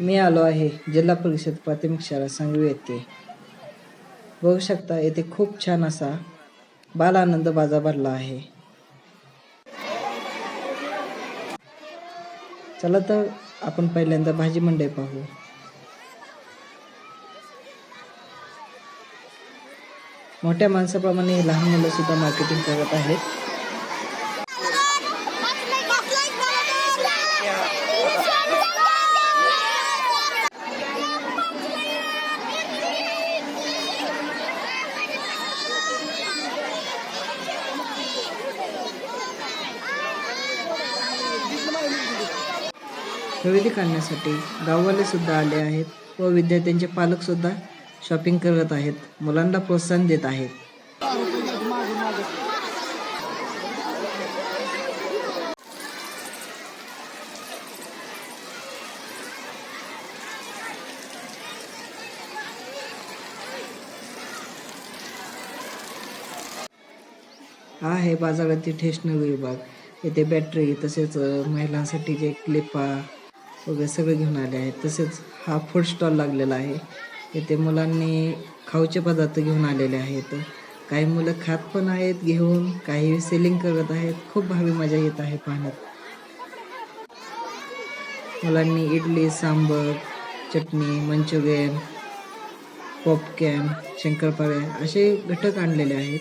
मी आलो आहे जिल्हा परिषद प्राथमिक शाळा सांगवी येथे बघू शकता येथे खूप छान असा बाल आनंद बाजा भरला आहे चला तर आपण पहिल्यांदा भाजी मंडई पाहू मोठ्या माणसाप्रमाणे लहान मुलं सुद्धा मार्केटिंग करत आहेत खरेदी करण्यासाठी गाववाले सुद्धा आले आहेत व विद्यार्थ्यांचे पालक सुद्धा शॉपिंग करत आहेत. मुलांना प्रोत्साहन देत आहेत. हा आहे बाजारातील स्टेशनरी विभाग. येथे बॅटरी तसेच महिलांसाठी जे क्लिपा वगैरे सगळे घेऊन आले आहेत. तसेच हा फूड स्टॉल लागलेला आहे. येथे मुलांनी खाऊचे पदार्थ घेऊन आलेले आहेत. काही मुलं खात पण आहेत घेऊन काही सेलिंग करत आहेत. खूप भावी मजा येत आहे पाहण्यात. मुलांनी इडली सांबर चटणी मंचुरियन पॉपकॅन शंकरपाळे असे घटक आणलेले आहेत.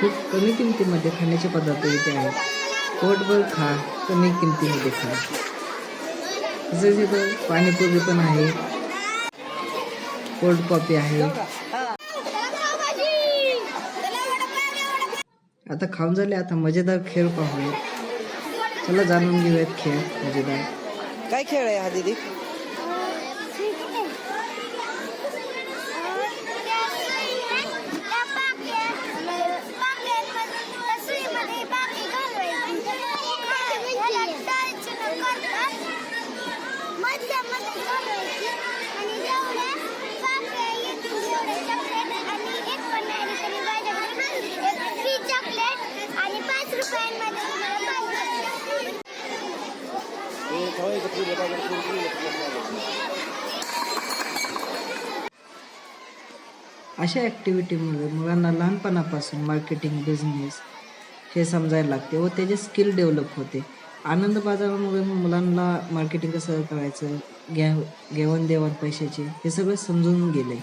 खूप कमी किमतीमध्ये खाण्याचे पदार्थ इथे आहेत. पोटभर खा कमी किमतीमध्ये खा. तसेच इथं पाणीपुरी पण आहे कोल्ड कॉफी आहे. आता खाऊन झाले आता मजेदार खेळ पाहूया. चला जाणून घेऊयात खेळ मजेदार. काय खेळ आहे हा दीदी? अशा ॲक्टिव्हिटीमुळे मुलांना लहानपणापासून मार्केटिंग बिझनेस हे समजायला लागते व त्याचे स्किल डेव्हलप होते. आनंद बाजारामुळे मुलांना मार्केटिंग कसं करायचं घ्या घेवन देवाण पैशाचे हे सगळं समजून गेले.